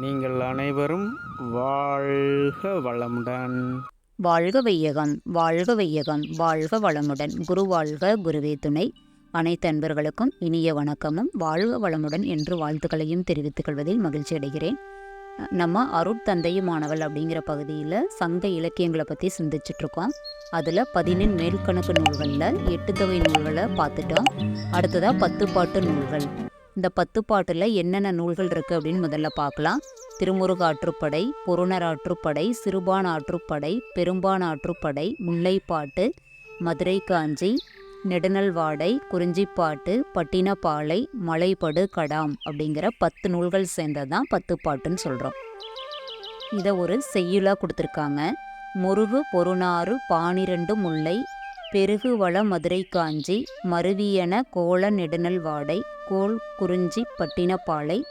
நீங்கள் அனைவரும் வாழ்க வளமுடன். வாழ்க வையகம் வாழ்க வையகம் வாழ்க வளமுடன். குரு வாழ்க குருவே துணை. அனைத்து அன்பர்களுக்கும் இனிய வணக்கமும். வாழ்க வளமுடன் என்று வாழ்த்துக்களையும் தெரிவித்துக் கொள்வதில் மகிழ்ச்சி அடைகிறேன். நம்ம அருட்தந்தையுமானவள் அப்படிங்கிற பகுதியில் சங்க இலக்கியங்களை பற்றி சிந்திச்சிட்ருக்கோம் அதில் பதினெண் மேல்கணக்கு நூல்களில் எட்டு தொகை நூல்களை பார்த்துட்டோம். அடுத்ததாக பத்து பாட்டு நூல்கள். இந்த பத்து பாட்டில் என்னென்ன நூல்கள் இருக்குது அப்படின்னு முதல்ல பார்க்கலாம். திருமுருகாற்றுப்படை பொருணராற்றுப்படை சிறுபான் ஆற்றுப்படை பெரும்பான் ஆற்றுப்படை முல்லைப்பாட்டு மதுரை காஞ்சி நெடுநல்வாடை குறிஞ்சிப்பாட்டு பட்டினப்பாலை மலைப்படு கடாம் அப்படிங்கிற பத்து நூல்கள் சேர்ந்தது தான் பத்து பாட்டுன்னு சொல்கிறோம் இதை ஒரு செய்யுளாக கொடுத்துருக்காங்க. முருகு பொருணாறு பானிரண்டு முல்லை பெருகு வள மதுரை காஞ்சி மருவியன கோல நெடுநல் வாடை கோல் குறிஞ்சி பட்டினப்பாலை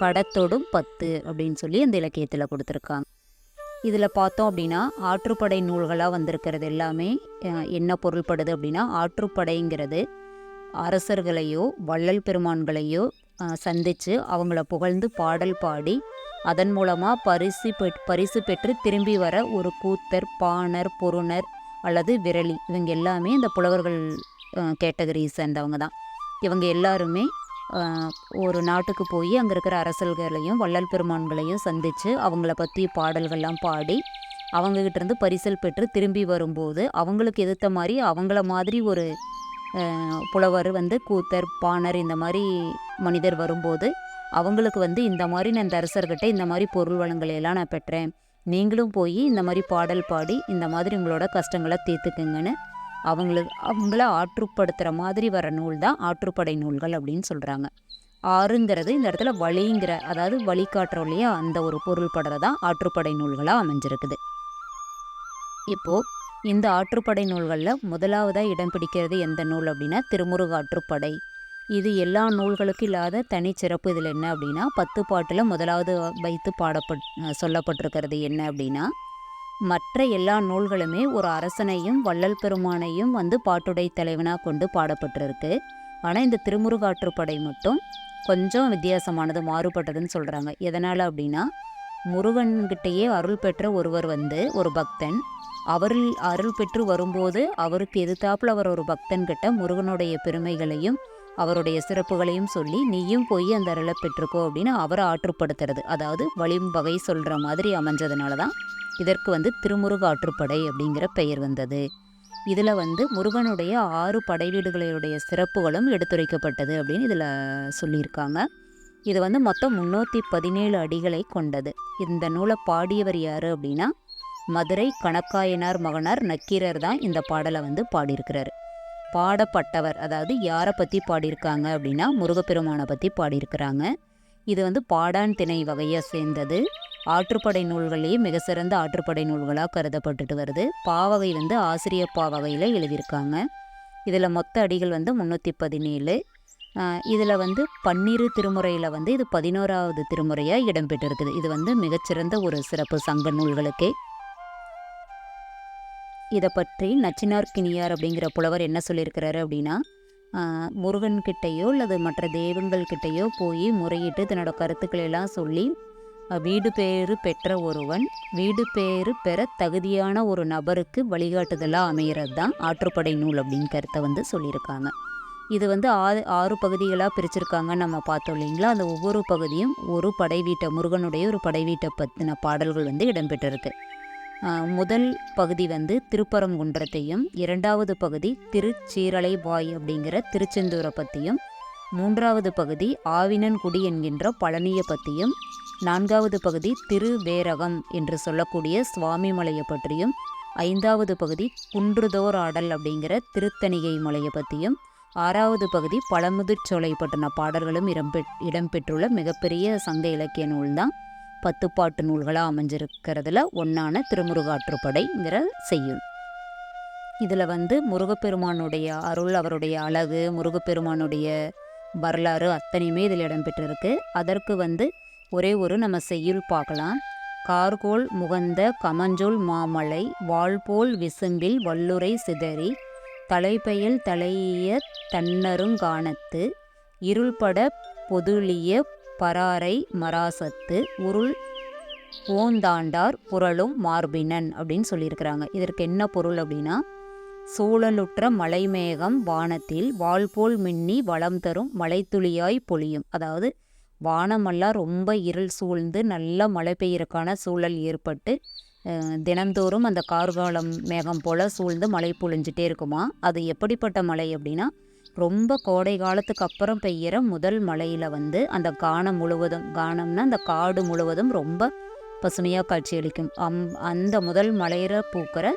கடத்தொடும் பத்து அப்படின்னு சொல்லி அந்த இலக்கியத்தில் கொடுத்துருக்காங்க. இதில் பார்த்தோம் அப்படின்னா ஆற்றுப்படை நூல்களாக வந்திருக்கிறது எல்லாமே என்ன பொருள்படுது அப்படின்னா ஆற்றுப்படைங்கிறது அரசர்களையோ வள்ளல் பெருமான்களையோ சந்தித்து அவங்கள புகழ்ந்து பாடல் பாடி அதன் மூலமாக பரிசு பெற் பரிசு பெற்று திரும்பி வர ஒரு கூத்தர் பாணர் பொருணர் அல்லது விரலி. இவங்க எல்லாமே இந்த புலவர்கள் கேட்டகரியை சேர்ந்தவங்க தான் இவங்க எல்லாருமே ஒரு நாட்டுக்கு போய் அங்கே இருக்கிற அரசர்களையும் வள்ளல் பெருமான்களையும் சந்தித்து அவங்கள பற்றி பாடல்கள்லாம் பாடி அவங்கக்கிட்டேருந்து பரிசல் பெற்று திரும்பி வரும்போது அவங்களுக்கு எதிர்த்த மாதிரி அவங்கள மாதிரி ஒரு புலவர் வந்து கூத்தர் பாணர் இந்த மாதிரி மனிதர் வரும்போது அவங்களுக்கு வந்து இந்த மாதிரி நான் இந்த அரசர்கிட்ட இந்த மாதிரி பொருள் வளங்களை எல்லாம் நான் பெற்றேன். நீங்களும் போய் இந்த மாதிரி பாடல் பாடி இந்த மாதிரி உங்களோட கஷ்டங்களை தீர்த்துக்குங்கன்னு அவங்களுக்கு அவங்கள ஆற்றுப்படுத்துகிற மாதிரி வர நூல் தான் ஆற்றுப்படை நூல்கள் அப்படின்னு சொல்கிறாங்க ஆறுங்கிறது இந்த இடத்துல வழிங்கிற அதாவது வழிகாட்டுறோம் இல்லையா அந்த ஒரு பொருள் படுறதான் ஆற்றுப்படை நூல்களாக அமைஞ்சிருக்குது. இப்போது இந்த ஆற்றுப்படை நூல்களில் முதலாவதாக இடம் பிடிக்கிறது எந்த நூல் அப்படின்னா திருமுருக ஆற்றுப்படை இது எல்லா நூல்களுக்கும் இல்லாத தனி சிறப்பு இதில் என்ன அப்படின்னா பத்து பாட்டில் முதலாவது வைத்து பாடப்பட் சொல்லப்பட்டிருக்கிறது என்ன அப்படின்னா மற்ற எல்லா நூல்களுமே ஒரு அரசனையும் வள்ளல் பெருமானையும் வந்து பாட்டுடை தலைவனாக கொண்டு பாடப்பட்டிருக்கு. ஆனால் இந்த திருமுருகாற்றுப்படை மட்டும் கொஞ்சம் வித்தியாசமானது மாறுபட்டதுன்னு சொல்கிறாங்க எதனால் அப்படின்னா முருகன்கிட்டயே அருள் பெற்ற ஒருவர் வந்து ஒரு பக்தன். அவரில் அருள் பெற்று வரும்போது அவருக்கு எதிர்த்தாப்பில் அவர் ஒரு பக்தன்கிட்ட முருகனுடைய பெருமைகளையும் அவருடைய சிறப்புகளையும் சொல்லி நீயும் போய் அந்த அருளை பெற்றுக்கோ அப்படின்னு அவரை ஆற்றுப்படுத்துறது. அதாவது வழிவகை சொல்கிற மாதிரி அமைஞ்சதுனால தான் இதற்கு வந்து திருமுருக ஆற்றுப்படை அப்படிங்கிற பெயர் வந்தது. இதில் வந்து முருகனுடைய ஆறு படைவீடுகளுடைய சிறப்புகளும் எடுத்துரைக்கப்பட்டது அப்படின்னு இதில் சொல்லியிருக்காங்க. இது வந்து மொத்தம் முந்நூற்றி பதினேழு அடிகளை கொண்டது. இந்த நூலை பாடியவர் யார் அப்படின்னா மதுரை கணக்காயனார் மகனார் நக்கீரர் தான் இந்த பாடலை வந்து பாடியிருக்கிறாரு. பாடப்பட்டவர். அதாவது யாரை பற்றி பாடியிருக்காங்க அப்படின்னா முருகப்பெருமானை பற்றி பாடியிருக்கிறாங்க. இது வந்து பாடான் திணை வகையை சேர்ந்தது. ஆற்றுப்படை நூல்களையே மிக சிறந்த ஆற்றுப்படை நூல்களாக கருதப்பட்டுட்டு வருது. பாவகை வந்து ஆசிரியர் பாவகையில் எழுதியிருக்காங்க. இதில் மொத்த அடிகள் வந்து முந்நூற்றி பதினேழு. இதில் வந்து பன்னிரு திருமுறையில் வந்து இது பதினோராவது திருமுறையாக இடம்பெற்றிருக்குது. இது வந்து மிகச்சிறந்த ஒரு சிறப்பு சங்க நூல்களுக்கே. இதை பற்றி நச்சினார்க்கினியார் அப்படிங்கிற புலவர் என்ன சொல்லியிருக்கிறாரு அப்படின்னா ஆஹ், அல்லது மற்ற தெய்வங்கள்கிட்டயோ போய் முறையிட்டு தன்னோட கருத்துக்களை எல்லாம் சொல்லி வீடு பேறு பெற்ற ஒருவன் வீடு பேறு பெற தகுதியான ஒரு நபருக்கு வழிகாட்டுதலாக அமைகிறது தான் ஆற்றுப்படை நூல் அப்படின்னு கருத்தை வந்து சொல்லியிருக்காங்க. இது வந்து ஆறு ஆறு பகுதிகளாக பிரிச்சிருக்காங்கன்னு நம்ம பார்த்தோம் இல்லைங்களா? அந்த ஒவ்வொரு பகுதியும் ஒரு படை வீட்டை முருகனுடைய ஒரு படை வீட்டை பற்றின பாடல்கள் வந்து இடம்பெற்றிருக்கு. முதல் பகுதி வந்து திருப்பரங்குன்றத்தையும் இரண்டாவது பகுதி திருச்சீரலை வாய் அப்படிங்கிற திருச்செந்தூரை பற்றியும் மூன்றாவது பகுதி ஆவினன்குடி என்கின்ற பழனியை பற்றியும் நான்காவது பகுதி திருவேரகம் என்று சொல்லக்கூடிய சுவாமிமலையை பற்றியும் ஐந்தாவது பகுதி குன்றுதோர் ஆடல் அப்படிங்கிற திருத்தணிகை மலையை பற்றியும் ஆறாவது பகுதி பழமுதிர்ச்சோலை பற்றின பாடல்களும் இடம்பெற் இடம்பெற்றுள்ள மிகப்பெரிய சங்க இலக்கிய நூல்தான். பத்து பாட்டு நூல்களாக அமைஞ்சிருக்கிறதுல ஒன்றான திருமுருகாற்றுப்படைங்கிற செய்யுள் இதில் வந்து முருகப்பெருமானுடைய அருள் அவருடைய அழகு முருகப்பெருமானுடைய வரலாறு அத்தனையுமே இதில் இடம்பெற்றிருக்கு. அதற்கு வந்து ஒரே ஒரு நம்ம செய்யுள் பார்க்கலாம். கார்கோல் முகந்த கமஞ்சோல் மாமலை வாழ்போல் விசும்பில் வல்லுரை சிதறி தலைப்பெயல் தலைய தன்னருங்கானத்து இருள்பட பொதுளிய பராரை மராசத்து உருள் ஓந்தாண்டார் புரளும் மார்பினன் அப்படின்னு சொல்லியிருக்கிறாங்க. இதற்கு என்ன பொருள் அப்படின்னா சூழலுற்ற மலைமேகம் வானத்தில் வாள்போல் மின்னி வளம் தரும் மலைத்துளியாய் பொழியும். அதாவது வானமெல்லாம் ரொம்ப இருள் சூழ்ந்து நல்ல மழை பெய்யறக்கான சூழல் ஏற்பட்டு தினந்தோறும் அந்த கார்காலம் மேகம் போல் சூழ்ந்து மழை பொழிஞ்சிட்டே இருக்குமா? அது எப்படிப்பட்ட மழை அப்படின்னா ரொம்ப கோடை காலத்துக்கு அப்புறம் பெய்கிற முதல் மழையில் வந்து அந்த கானம் முழுவதும் கானம்னா அந்த காடு முழுவதும் ரொம்ப பசுமையாக காட்சியளிக்கும் அம் அந்த முதல் மலையிற பூக்கிற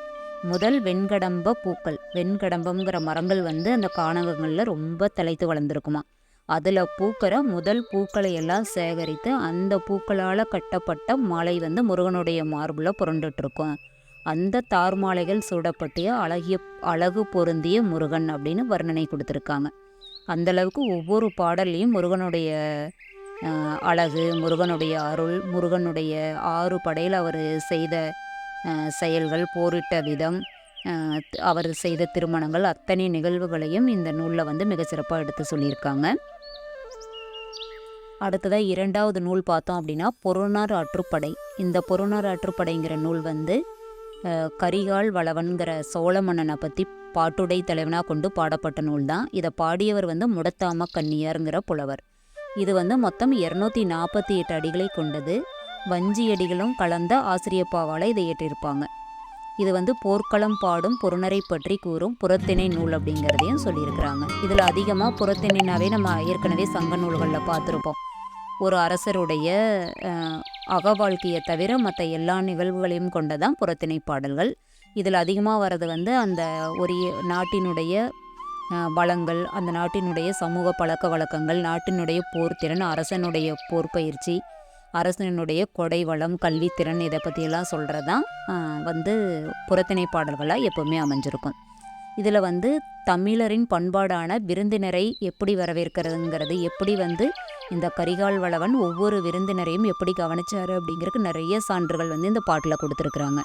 முதல் வெண்கடம்ப பூக்கள் வெண்கடம்பங்கிற மரங்கள் வந்து அந்த கானகங்களில் ரொம்ப தலைத்து வளர்ந்துருக்குமா. அதில் பூக்கிற முதல் பூக்களை எல்லாம் சேகரித்து அந்த பூக்களால் கட்டப்பட்ட மாலை வந்து முருகனுடைய மார்பில் புரண்டுட்ருக்கும் அந்த தார் மாலைகள் சூடப்பட்டிய அழகிய அழகு பொருந்திய முருகன் அப்படின்னு வர்ணனை கொடுத்துருக்காங்க. அந்தளவுக்கு ஒவ்வொரு பாடல்லையும் முருகனுடைய அழகு முருகனுடைய அருள் முருகனுடைய ஆறு படையில் அவர் செய்த செயல்கள் போரிட்ட விதம் அவர் செய்த திருமணங்கள் அத்தனை நிகழ்வுகளையும் இந்த நூலில் வந்து மிக சிறப்பாக எடுத்து சொல்லியிருக்காங்க. அடுத்ததாக இரண்டாவது நூல் பார்த்தோம் அப்படின்னா பொருணர் ஆற்றுப்படை. இந்த பொருணர் ஆற்றுப்படைங்கிற நூல் வந்து கரிகால் வளவன்கிற சோழ மன்னனை பற்றி பாட்டுடை தலைவனாக கொண்டு பாடப்பட்ட நூல் தான் இதை பாடியவர் வந்து முடத்தாம கன்னியாருங்கிற புலவர். இது வந்து மொத்தம் இரநூத்தி நாற்பத்தி எட்டு அடிகளை கொண்டது. வஞ்சி அடிகளும் கலந்த ஆசிரியப்பாவால் இதை ஏற்றிருப்பாங்க இது வந்து போர்க்களம் பாடும் பொருணரை பற்றி கூறும் புறத்திணை நூல் அப்படிங்கிறதையும் சொல்லியிருக்கிறாங்க. இதில் அதிகமாக புறத்திணைனாவே நம்ம ஏற்கனவே சங்க நூல்களில் பார்த்துருப்போம். ஒரு அரசருடைய அக வாழ்க்கையை தவிர மற்ற எல்லா நிகழ்வுகளையும் கொண்டதான் புறத்திணை பாடல்கள். இதில் அதிகமாக வர்றது வந்து அந்த ஒரு நாட்டினுடைய வளங்கள் அந்த நாட்டினுடைய சமூக பழக்க வழக்கங்கள் நாட்டினுடைய போர்த்திறன் அரசனுடைய போர் பயிற்சி அரசனுடைய கொடை வளம் கல்வித்திறன் இதை பற்றியெல்லாம் சொல்கிறது தான் வந்து புறத்திணை பாடல்களாக எப்போவுமே அமைஞ்சிருக்கும். இதில் வந்து தமிழரின் பண்பாடான விருந்தினரை எப்படி வரவேற்கிறதுங்கிறது எப்படி வந்து இந்த கரிகால் வளவன் ஒவ்வொரு விருந்தினரையும் எப்படி கவனிச்சாரு அப்படிங்கிறதுக்கு நிறைய சான்றுகள் வந்து இந்த பாட்டில் கொடுத்துருக்குறாங்க.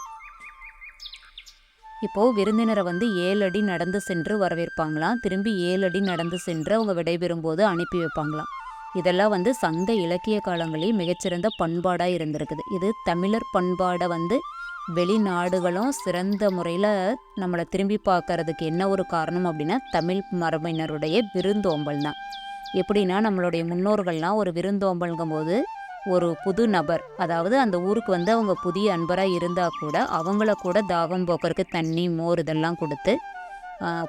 இப்போது விருந்தினரை வந்து ஏழு அடி நடந்து சென்று வரவேற்பாங்களாம். திரும்பி ஏழு அடி நடந்து சென்று அவங்க விடைபெறும்போது அனுப்பி வைப்பாங்களாம். இதெல்லாம் வந்து சங்க இலக்கிய காலங்களில் மிகச்சிறந்த பண்பாடாக இருந்திருக்குது. இது தமிழர் பண்பாடை வந்து வெளிநாடுகளும் சிறந்த முறையில் நம்மளை திரும்பி பார்க்கறதுக்கு என்ன ஒரு காரணம் அப்படின்னா தமிழ் மரபினருடைய விருந்தோம்பல் தான். எப்படின்னா நம்மளுடைய முன்னோர்கள்லாம் ஒரு விருந்தோம்பல்ங்கும் போது ஒரு புது நபர் அதாவது அந்த ஊருக்கு வந்து அவங்க புதிய அன்பராக இருந்தால் கூட அவங்கள கூட தாகம் போக்கறதுக்கு தண்ணி மோர் இதெல்லாம் கொடுத்து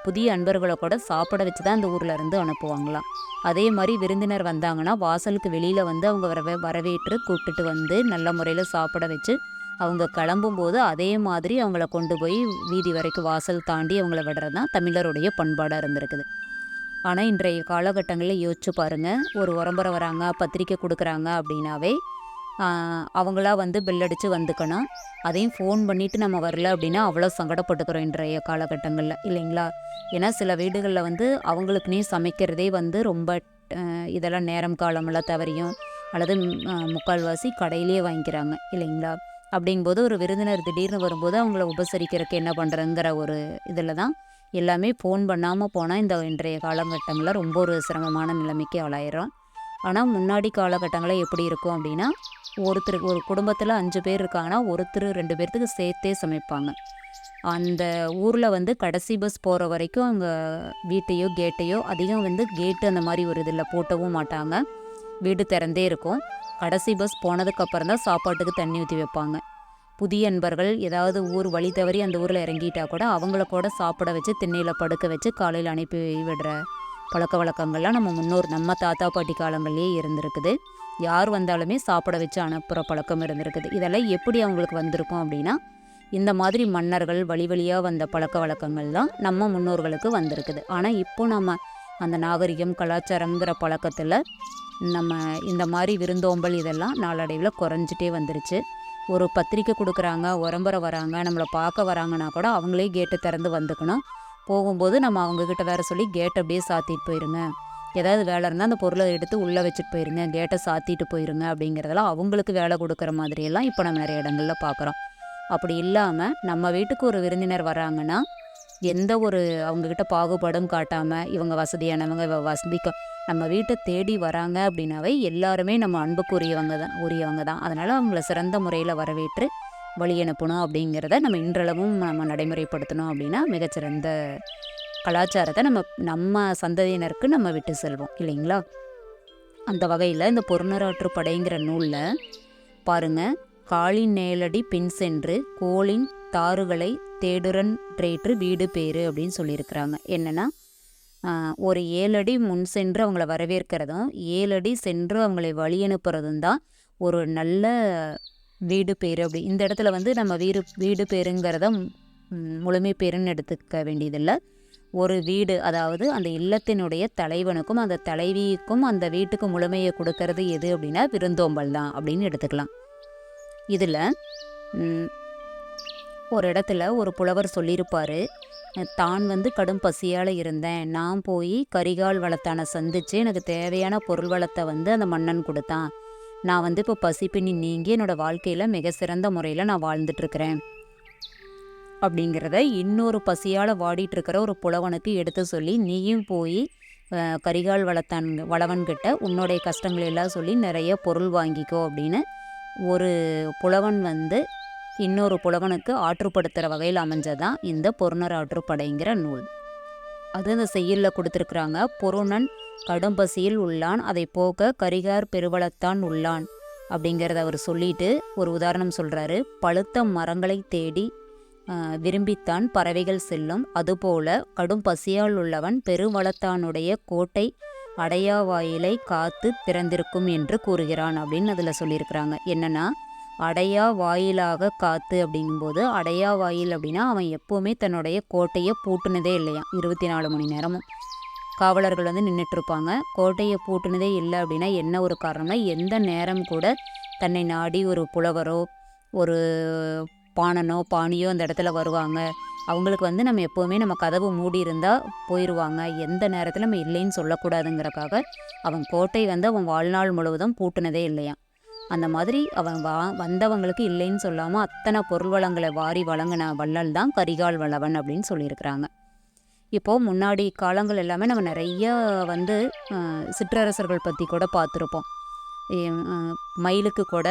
புதிய அன்பர்களை கூட சாப்பிட வச்சு தான் அந்த ஊரில் இருந்து அனுப்புவாங்களாம். அதே மாதிரி விருந்தினர் வந்தாங்கன்னா வாசலுக்கு வெளியில் வந்து அவங்க வரவே வரவேற்று கூப்பிட்டுட்டு வந்து நல்ல முறையில் சாப்பிட வச்சு அவங்க கிளம்பும்போது அதே மாதிரி அவங்கள கொண்டு போய் வீதி வரைக்கும் வாசல் தாண்டி அவங்கள விடுறது தான் தமிழருடைய பண்பாடாக இருந்திருக்குது. ஆனால் இன்றைய காலகட்டங்களில் யோசிச்சு பாருங்கள் ஒரு உரம்பரை வராங்க பத்திரிக்கை கொடுக்குறாங்க அப்படின்னாவே அவங்களா வந்து பில் அடித்து வந்துக்கணும். அதையும் ஃபோன் பண்ணிவிட்டு நம்ம வரல அப்படின்னா அவ்வளோ சங்கடப்பட்டுக்கிறோம் இன்றைய காலகட்டங்களில். இல்லைங்களா? ஏன்னா சில வீடுகளில் வந்து அவங்களுக்குனே சமைக்கிறதே வந்து ரொம்ப இதெல்லாம் நேரம் காலமெல்லாம் தவறியும். அல்லது முக்கால்வாசி கடையிலேயே வாங்கிக்கிறாங்க. இல்லைங்களா? அப்படிங்கும்போது ஒரு விருந்தினர் திடீர்னு வரும்போது அவங்கள உபசரிக்கிறதுக்கு என்ன பண்ணுறங்கிற ஒரு இதில் தான் எல்லாமே ஃபோன் பண்ணாமல் போனால் இந்த இன்றைய காலகட்டங்களில் ரொம்ப ஒரு சிரமமான நிலைமைக்கு ஆளாயிரும் ஆனால் முன்னாடி காலகட்டங்களில் எப்படி இருக்கும் அப்படின்னா ஒருத்தருக்கு ஒரு குடும்பத்தில் அஞ்சு பேர் இருக்காங்கன்னா ஒருத்தர் ரெண்டு பேர்த்துக்கு சேர்த்தே சமைப்பாங்க. அந்த ஊரில் வந்து கடைசி பஸ் போகிற வரைக்கும் அவங்க வீட்டையோ கேட்டையோ அதிகம் வந்து கேட்டு அந்த மாதிரி ஒரு இதில் போட்டவும் மாட்டாங்க. வீடு திறந்தே இருக்கும். கடைசி பஸ் போனதுக்கப்புறம் தான் சாப்பாட்டுக்கு தண்ணி ஊற்றி வைப்பாங்க. புதிய நண்பர்கள் ஏதாவது ஊர் வழி தவறி அந்த ஊரில் இறங்கிட்டா கூட அவங்கள கூட சாப்பிட வச்சு திண்ணையில் படுக்க வச்சு காலையில் அனுப்பி விடுற பழக்க வழக்கங்கள்லாம் நம்ம முன்னோர் நம்ம தாத்தா பாட்டி காலங்கள்லேயே இருந்திருக்குது. யார் வந்தாலுமே சாப்பிட வச்சு அனுப்புகிற பழக்கம் இருந்திருக்குது. இதெல்லாம் எப்படி அவங்களுக்கு வந்திருக்கும் அப்படின்னா இந்த மாதிரி மன்னர்கள் வழி வழியாக வந்த பழக்க வழக்கங்கள் தான் நம்ம முன்னோர்களுக்கு வந்திருக்குது. ஆனால் இப்போ நம்ம அந்த நாகரிகம் கலாச்சாரங்கிற பழக்கத்தில் நம்ம இந்த மாதிரி விருந்தோம்பல் இதெல்லாம் நாளடைவில் குறைஞ்சிட்டே வந்துருச்சு. ஒரு பத்திரிக்கை கொடுக்குறாங்க உரம்பரை வராங்க நம்மளை பார்க்க வராங்கன்னா கூட அவங்களே கேட்டை திறந்து வந்துக்கணும். போகும்போது நம்ம அவங்கக்கிட்ட வேறு சொல்லி கேட்டை அப்படியே சாத்திட்டு போயிருங்க. ஏதாவது வேலை இருந்தால் அந்த பொருளை எடுத்து உள்ளே வச்சுட்டு போயிருங்க கேட்டை சாத்திட்டு போயிருங்க அப்படிங்கிறதெல்லாம் அவங்களுக்கு வேலை கொடுக்குற மாதிரியெல்லாம் இப்போ நம்ம நிறைய இடங்களில் பார்க்குறோம். அப்படி இல்லாமல் நம்ம வீட்டுக்கு ஒரு விருந்தினர் வராங்கன்னா எந்த ஒரு அவங்கக்கிட்ட பாகுபாடும் காட்டாமல் இவங்க வசதியானவங்க இவ நம்ம வீட்டை தேடி வராங்க அப்படின்னாவே எல்லாருமே நம்ம அன்புக்கு உரியவங்க தான் உரியவங்க தான். அதனால் அவங்கள சிறந்த முறையில் வரவேற்று வழி அனுப்பணும் அப்படிங்கிறத நம்ம இன்றளவும் நம்ம நடைமுறைப்படுத்தணும் அப்படின்னா மிகச்சிறந்த கலாச்சாரத்தை நம்ம நம்ம சந்ததியினருக்கு நம்ம விட்டு செல்வோம் இல்லைங்களா? அந்த வகையில் இந்த பொருணராற்று படைங்கிற நூலில் பாருங்க காலின் நேலடி பின் சென்று கோளின் தாறுகளை தேடுரன் ரேற்று வீடு பேரு அப்படின்னு சொல்லியிருக்கிறாங்க. என்னென்னா ஒரு ஏழடி முன் சென்று அவங்கள வரவேற்கிறதும் ஏழடி சென்று அவங்களை வழி அனுப்புறதும் தான் ஒரு நல்ல வீடு பேர் அப்படி. இந்த இடத்துல வந்து நம்ம வீடு வீடு பேருங்கிறத முழுமை பேருன்னு எடுத்துக்க வேண்டியதில்லை. ஒரு வீடு அதாவது அந்த இல்லத்தினுடைய தலைவனுக்கும் அந்த தலைவிக்கும் அந்த வீட்டுக்கு முழுமையை கொடுக்கறது எது அப்படின்னா விருந்தோம்பல் தான் அப்படின்னு எடுத்துக்கலாம். இதில் ஒரு இடத்துல ஒரு புலவர் சொல்லியிருப்பார் தான் வந்து கடும் பசியால் இருந்தேன். நான் போய் கரிகால் வளத்தானை சந்தித்து எனக்கு தேவையான பொருள் வளத்தை வந்து அந்த மன்னன் கொடுத்தான். நான் வந்து இப்போ பசிப்பினி நீங்கி என்னோடய வாழ்க்கையில் மிக சிறந்த முறையில் நான் வாழ்ந்துட்டுருக்கிறேன். அப்படிங்கிறத இன்னொரு பசியால் வாடிட்டுருக்கிற ஒரு புலவனுக்கு எடுத்து சொல்லி நீயும் போய் கரிகால் வளத்தான் வளவன்கிட்ட உன்னுடைய கஷ்டங்களை எல்லாம் சொல்லி நிறைய பொருள் வாங்கிக்கோ அப்படின்னு ஒரு புலவன் வந்து இன்னொரு புலவனுக்கு ஆற்றுப்படுத்துகிற வகையில் அமைஞ்சதான் இந்த பொருணர் ஆற்றுப்படைங்கிற நூல். அது அந்த செய்யுளில் கொடுத்துருக்குறாங்க பொருணன் கடும் பசியில் உள்ளான் அதை போக்க கரிகார் பெருவளத்தான் உள்ளான் அப்படிங்கிறத அவர் சொல்லிட்டு ஒரு உதாரணம் சொல்கிறாரு பழுத்த மரங்களை தேடி விரும்பித்தான் பறவைகள் செல்லும். அதுபோல கடும் பசியால் உள்ளவன் பெருவளத்தானுடைய கோட்டை அடையா வாயிலை காத்து திறந்திருக்கும் என்று கூறுகிறான் அப்படின்னு அதில் சொல்லியிருக்கிறாங்க. என்னென்னா அடையா வாயிலாக காத்து அப்படிங்கும்போது அடையா வாயில் அப்படின்னா அவன் எப்போவுமே தன்னுடைய கோட்டையை பூட்டுனதே இல்லையா? இருபத்தி நாலு மணி நேரமும். காவலர்கள் வந்து நின்றுட்டுருப்பாங்க கோட்டையை பூட்டுனதே இல்லை அப்படின்னா என்ன ஒரு காரணம்னா எந்த நேரம் கூட தன்னை நாடி ஒரு புலவரோ ஒரு பாணனோ பாணியோ அந்த இடத்துல வருவாங்க. அவங்களுக்கு வந்து நம்ம எப்போவுமே நம்ம கதவு மூடி இருந்தால் போயிடுவாங்க எந்த நேரத்தில் நம்ம இல்லைன்னு சொல்லக்கூடாதுங்கிறக்காக அவன் கோட்டை வந்து அவன் வாழ்நாள் முழுவதும் பூட்டுனதே இல்லையா? அந்த மாதிரி அவன் வா வந்தவங்களுக்கு இல்லைன்னு சொல்லாமல் அத்தனை பொருள் வளங்களை வாரி வழங்கின வள்ளல் தான் கரிகால் வளவன் அப்படின்னு சொல்லியிருக்கிறாங்க. இப்போது முன்னாடி காலங்கள் எல்லாமே நம்ம நிறைய வந்து சிற்றரசர்கள் பற்றி கூட பார்த்துருப்போம். மயிலுக்கு கூட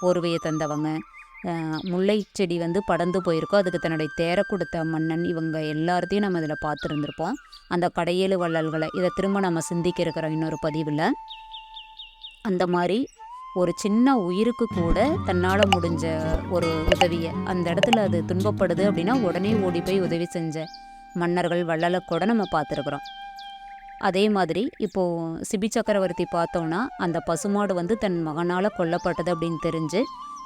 போர்வையை தந்தவங்க முல்லை செடி வந்து படந்து போயிருக்கோ அதுக்கு தன்னுடைய தேர கொடுத்த மன்னன் இவங்க எல்லாத்தையும் நம்ம இதில் பார்த்துருந்துருப்போம். அந்த கடையேழு வள்ளல்களை இதை திரும்ப நம்ம சிந்திக்க இருக்கிறோம் இன்னொரு பதிவில் அந்த மாதிரி ஒரு சின்ன உயிருக்கு கூட தன்னால் முடிஞ்ச ஒரு உதவியை அந்த இடத்துல அது துன்பப்படுது அப்படின்னா உடனே ஓடி போய் உதவி செஞ்ச மன்னர்கள் வள்ளலை கூட நம்ம பார்த்துருக்குறோம். அதே மாதிரி இப்போது சிபி சக்கரவர்த்தி பார்த்தோன்னா அந்த பசுமாடு வந்து தன் மகனால் கொல்லப்பட்டது அப்படின்னு தெரிஞ்சு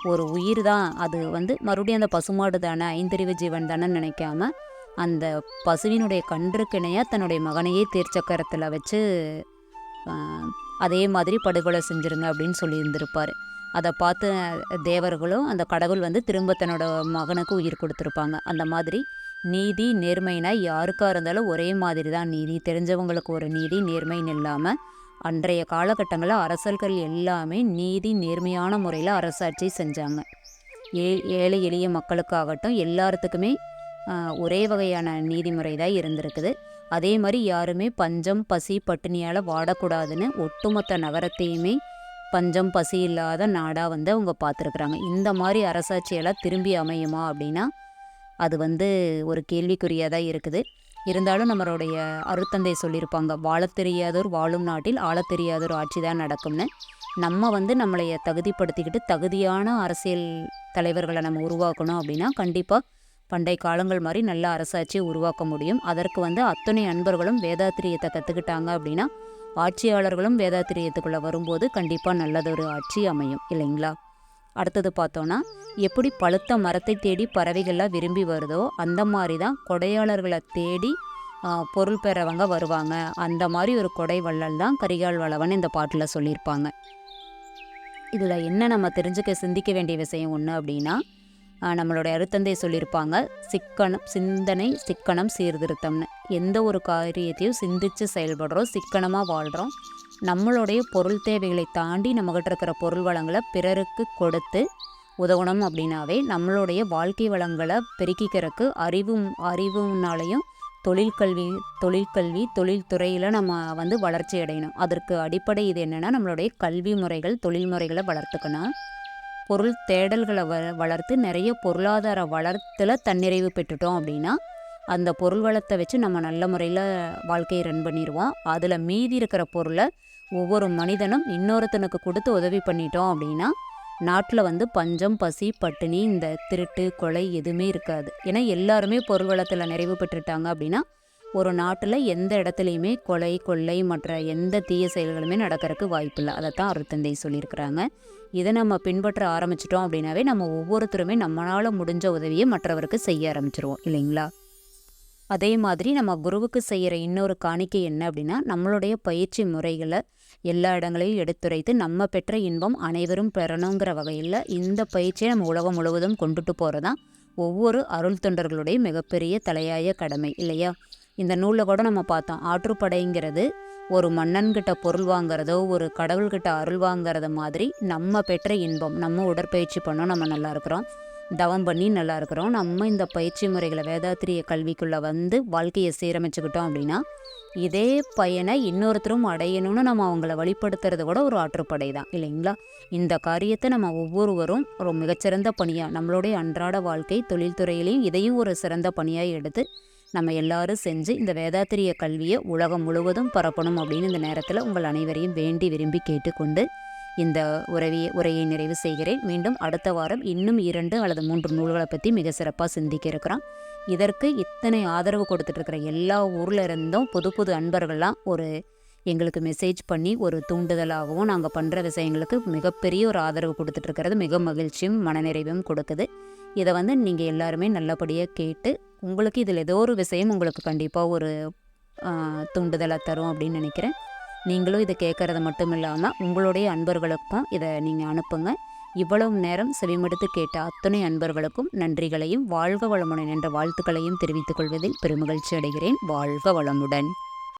ஒரு உயிர் தான். அது வந்து மறுபடியும் அந்த பசுமாடு தானே ஐந்தறிவு ஜீவன் தானே நினைக்காம அந்த பசுவினுடைய கன்றுக்கிணையாக தன்னுடைய மகனையே தேர்ச்சக்கரத்தில் வச்சு அதே மாதிரி படுகொலை செஞ்சுருங்க அப்படின்னு சொல்லியிருந்திருப்பார். அதை பார்த்து தேவர்களும் அந்த கடவுள் வந்து திரும்ப தன்னோட மகனுக்கு உயிர் கொடுத்துருப்பாங்க. அந்த மாதிரி நீதி நேர்மைனா யாருக்காக இருந்தாலும் ஒரே மாதிரி தான் நீதி. தெரிஞ்சவங்களுக்கு ஒரு நீதி நேர்மைன்னு இல்லாமல் அன்றைய காலகட்டங்களில் அரசர்கள் எல்லாமே நீதி நேர்மையான முறையில் அரசாட்சி செஞ்சாங்க. ஏ ஏழை எளிய மக்களுக்காகட்டும் எல்லாத்துக்குமே ஒரே வகையான நீதிமுறை தான் இருந்திருக்குது. அதே மாதிரி யாருமே பஞ்சம் பசி பட்டினியால் வாடக்கூடாதுன்னு ஒட்டுமொத்த நகரத்தையுமே பஞ்சம் பசி இல்லாத நாடாக வந்து அவங்க பார்த்துருக்குறாங்க. இந்த மாதிரி அரசாட்சியெல்லாம் திரும்பி அமையுமா அப்படின்னா அது வந்து ஒரு கேள்விக்குறியாக தான் இருக்குது. இருந்தாலும் நம்மளுடைய அருத்தந்தை சொல்லியிருப்பாங்க வாழத் தெரியாதோர் வாழும் நாட்டில் ஆள தெரியாதோர் ஆட்சி தான் நடக்கும்னு. நம்ம வந்து நம்மளைய தகுதிப்படுத்திக்கிட்டு தகுதியான அரசியல் தலைவர்களை நம்ம உருவாக்கணும் அப்படின்னா கண்டிப்பாக பண்டைய காலங்கள் மாதிரி நல்ல அரசாட்சியை உருவாக்க முடியும். அதற்கு வந்து அத்தனை அன்பர்களும் வேதாத்திரியத்தை கற்றுக்கிட்டாங்க அப்படின்னா ஆட்சியாளர்களும் வேதாத்திரியத்துக்குள்ளே வரும்போது கண்டிப்பாக நல்லதொரு ஆட்சி அமையும். இல்லைங்களா? அடுத்தது பார்த்தோன்னா எப்படி பழுத்த மரத்தை தேடி பறவைகள்லாம் விரும்பி வருதோ அந்த மாதிரி தான் கொடையாளர்களை தேடி பொருள் பெறவங்க வருவாங்க. அந்த மாதிரி ஒரு கொடை வள்ளல் தான் கரிகால் வளவன் இந்த பாட்டில் சொல்லியிருப்பாங்க. இதில் என்ன நம்ம தெரிஞ்சுக்க சிந்திக்க வேண்டிய விஷயம் ஒன்று அப்படின்னா நம்மளுடைய அருத்தந்தை சொல்லியிருப்பாங்க சிக்கனம் சிந்தனை சிக்கனம் சீர்திருத்தம்னு. எந்த ஒரு காரியத்தையும் சிந்திச்சு செயல்படுறோம் சிக்கனமாக வாழ்கிறோம் நம்மளுடைய பொருள் தேவைகளை தாண்டி நம்மகிட்ட இருக்கிற பொருள் வளங்களை பிறருக்கு கொடுத்து உதவணும் அப்படின்னாவே நம்மளுடைய வாழ்க்கை வளங்களை பெருக்கிக்கிறதுக்கு அறிவும் அறிவுனாலையும் தொழிற்கல்வி தொழிற்கல்வி தொழில்துறையில் நம்ம வந்து வளர்ச்சி அடையணும். அதற்கு அடிப்படை இது என்னென்னா நம்மளுடைய கல்வி முறைகள் தொழில் முறைகளை வளர்த்துக்கணும். பொருள் தேடல்களை வ வளர்த்து நிறைய பொருளாதார வளர்த்தில் தன்னிறைவு பெற்றுட்டோம் அப்படின்னா அந்த பொருள் வளத்தை வச்சு நம்ம நல்ல முறையில் வாழ்க்கையை ரன் பண்ணிடுவோம் அதில் மீதி இருக்கிற பொருளை ஒவ்வொரு மனிதனும் இன்னொருத்தனுக்கு கொடுத்து உதவி பண்ணிட்டோம் அப்படின்னா நாட்டில் வந்து பஞ்சம் பசி பட்டினி இந்த திருட்டு கொலை எதுவுமே இருக்காது. ஏன்னா எல்லாருமே பொருள் வளத்தில் நிறைவு பெற்றுட்டாங்க அப்படின்னா ஒரு நாட்டில் எந்த இடத்துலையுமே கொலை கொள்ளை மற்ற எந்த தீய செயல்களுமே நடக்கிறதுக்கு வாய்ப்பில்லை. அதை தான் அருத்தந்தை சொல்லியிருக்கிறாங்க. இதை நம்ம பின்பற்ற ஆரம்பிச்சிட்டோம் அப்படின்னாவே நம்ம ஒவ்வொருத்தருமே நம்மளால் முடிஞ்ச உதவியை மற்றவருக்கு செய்ய ஆரம்பிச்சிருவோம் இல்லைங்களா? அதே மாதிரி நம்ம குருவுக்கு செய்கிற இன்னொரு காணிக்கை என்ன அப்படின்னா நம்மளுடைய பயிற்சி முறைகளை எல்லா இடங்களையும் எடுத்துரைத்து நம்ம பெற்ற இன்பம் அனைவரும் பெறணுங்கிற வகையில் இந்த பயிற்சியை நம்ம உலகம் முழுவதும் கொண்டுட்டு போகிறது தான் ஒவ்வொரு அருள் தொண்டர்களுடைய மிகப்பெரிய தலையாய கடமை இல்லையா? இந்த நூலில் கூட நம்ம பார்த்தோம் ஆற்றுப்படைங்கிறது ஒரு மன்னன்கிட்ட பொருள் வாங்குறதோ ஒரு கடவுள்கிட்ட அருள் வாங்குறத மாதிரி நம்ம பெற்ற இன்பம் நம்ம உடற்பயிற்சி பண்ணோம் நம்ம நல்லா இருக்கிறோம். தவம் பண்ணி நல்லா இருக்கிறோம். நம்ம இந்த பயிற்சி முறைகளை வேதாத்திரிய கல்விக்குள்ளே வந்து வாழ்க்கையை சீரமைச்சுக்கிட்டோம் அப்படின்னா இதே பயனை இன்னொருத்தரும் அடையணும்னு நம்ம அவங்கள வழிபடுத்துறது கூட ஒரு ஆற்றுப்படை தான் இல்லைங்களா? இந்த காரியத்தை நம்ம ஒவ்வொருவரும் ஒரு மிகச்சிறந்த பணியாக நம்மளுடைய அன்றாட வாழ்க்கை தொழில்துறையிலையும் இதையும் ஒரு சிறந்த பணியாக எடுத்து நம்ம எல்லாரும் செஞ்சு இந்த வேதாத்திரிய கல்வியை உலகம் முழுவதும் பரப்பணும் அப்படின்னு இந்த நேரத்தில் உங்கள் அனைவரையும் வேண்டி விரும்பி கேட்டுக்கொண்டு இந்த உறவியை உரையை நிறைவு செய்கிறேன். மீண்டும் அடுத்த வாரம் இன்னும் இரண்டு அல்லது மூன்று நூல்களை பற்றி மிக சிறப்பாக சிந்திக்க இருக்கிறோம். இதற்கு இத்தனை ஆதரவு கொடுத்துட்ருக்கிற எல்லா ஊரில் இருந்தும் புது புது அன்பர்கள்லாம் ஒரு எங்களுக்கு மெசேஜ் பண்ணி ஒரு தூண்டுதலாகவும் நாங்கள் பண்ணுற விஷயங்களுக்கு மிகப்பெரிய ஒரு ஆதரவு கொடுத்துட்ருக்கிறது மிக மகிழ்ச்சியும் மனநிறைவும் கொடுக்குது. இதை வந்து நீங்கள் எல்லாருமே நல்லபடியாக கேட்டு உங்களுக்கு இதில் ஏதோ ஒரு விஷயம் உங்களுக்கு கண்டிப்பாக ஒரு தூண்டுதலாக தரும் அப்படின்னு நினைக்கிறேன். நீங்களும் இதை கேட்குறது மட்டும் இல்லாமல் உங்களுடைய அன்பர்களுக்கும் இதை நீங்கள் அனுப்புங்க. இவ்வளவு நேரம் செவிமடுத்து கேட்ட அத்தனை அன்பர்களுக்கும் நன்றிகளையும் வாழ்க வளமுடன் என்ற வாழ்த்துக்களையும் தெரிவித்துக் கொள்வதில் பெருமகிழ்ச்சி அடைகிறேன். வாழ்க வளமுடன்.